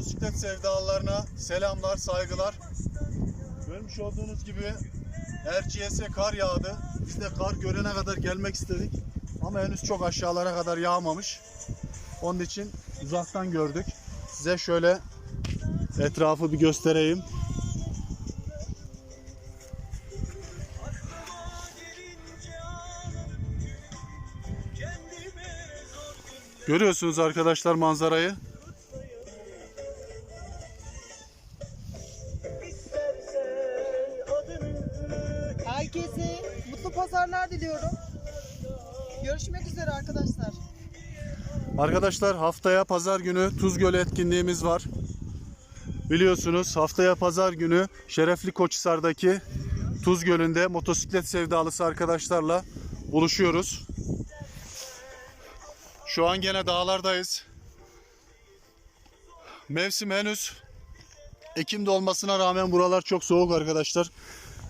motosiklet sevdalarına selamlar, saygılar. Görmüş olduğunuz gibi Erciyes'e kar yağdı. Biz de kar görene kadar gelmek istedik. Ama henüz çok aşağılara kadar yağmamış. Onun için uzaktan gördük. Size şöyle etrafı bir göstereyim. Görüyorsunuz arkadaşlar manzarayı. Herkese mutlu pazarlar diliyorum. Görüşmek üzere arkadaşlar. Arkadaşlar haftaya pazar günü Tuzgöl etkinliğimiz var. Biliyorsunuz haftaya pazar günü Şerefli Koçhisar'daki Tuz Gölü'nde motosiklet sevdalısı arkadaşlarla buluşuyoruz. Şu an gene dağlardayız. Mevsim henüz Ekim'de olmasına rağmen buralar çok soğuk arkadaşlar.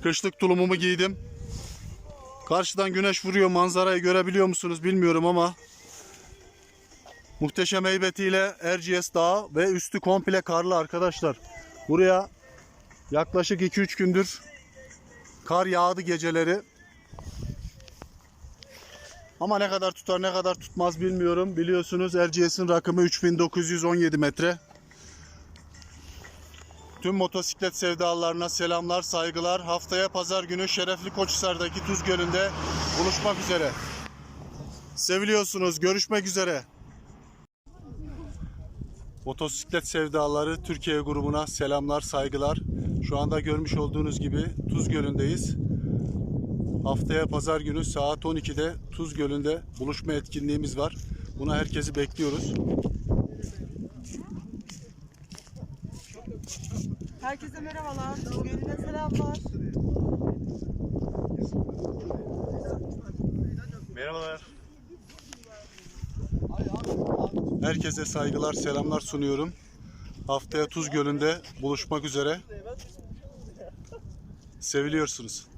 Kışlık tulumumu giydim. Karşıdan güneş vuruyor manzarayı görebiliyor musunuz bilmiyorum ama Muhteşem heybetiyle Erciyes Dağı ve üstü komple karlı arkadaşlar. Buraya yaklaşık 2-3 gündür kar yağdı geceleri. Ama ne kadar tutar ne kadar tutmaz bilmiyorum. Biliyorsunuz Erciyes'in rakımı 3917 metre. Tüm motosiklet sevdalarına selamlar, saygılar. Haftaya pazar günü Şerefli Koçhisar'daki Tuz Gölü'nde buluşmak üzere. Seviliyorsunuz. Görüşmek üzere. Motosiklet Sevdaları Türkiye grubuna selamlar, saygılar. Şu anda görmüş olduğunuz gibi Tuz Gölü'ndeyiz. Haftaya pazar günü saat 12'de Tuz Gölü'nde buluşma etkinliğimiz var. Buna herkesi bekliyoruz. Herkese merhabalar. Gönlüne selamlar. Merhabalar. Herkese saygılar, selamlar sunuyorum. Haftaya Tuz Gölü'nde buluşmak üzere. Seviliyorsunuz.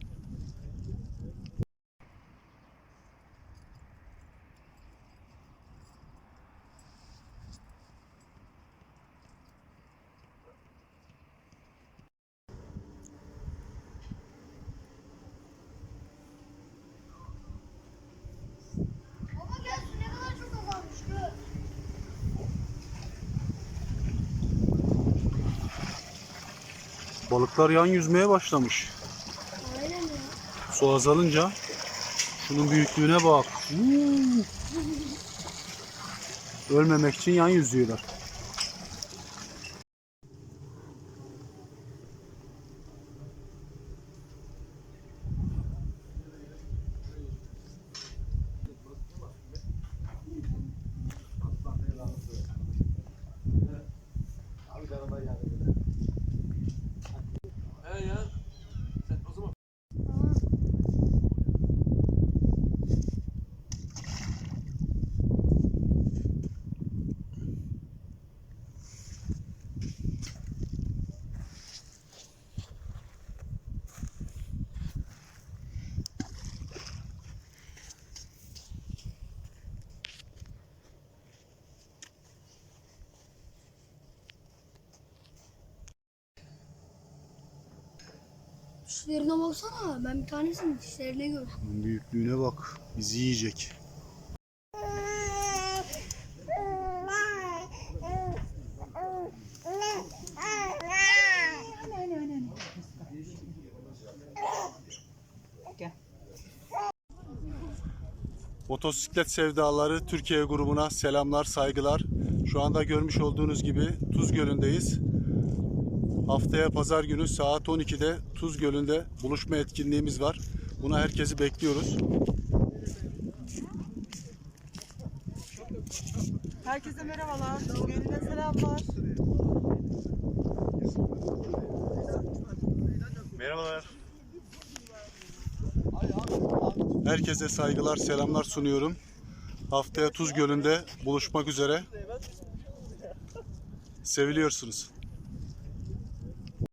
Balıklar yan yüzmeye başlamış. Aynen ya. Su azalınca şunun büyüklüğüne bak. Ölmemek için yan yüzüyorlar. Dişlerine baksana. Ben bir tanesinin dişlerine gördüm. Şunun büyüklüğüne bak. Bizi yiyecek. Motosiklet Sevdaları Türkiye grubuna selamlar, saygılar. Şu anda görmüş olduğunuz gibi Tuz Gölü'ndeyiz. Haftaya pazar günü saat 12'de Tuz Gölü'nde buluşma etkinliğimiz var. Buna herkesi bekliyoruz. Herkese merhabalar. Gönlüne selamlar. Merhabalar. Herkese saygılar, selamlar sunuyorum. Haftaya Tuz Gölü'nde buluşmak üzere. Seviliyorsunuz.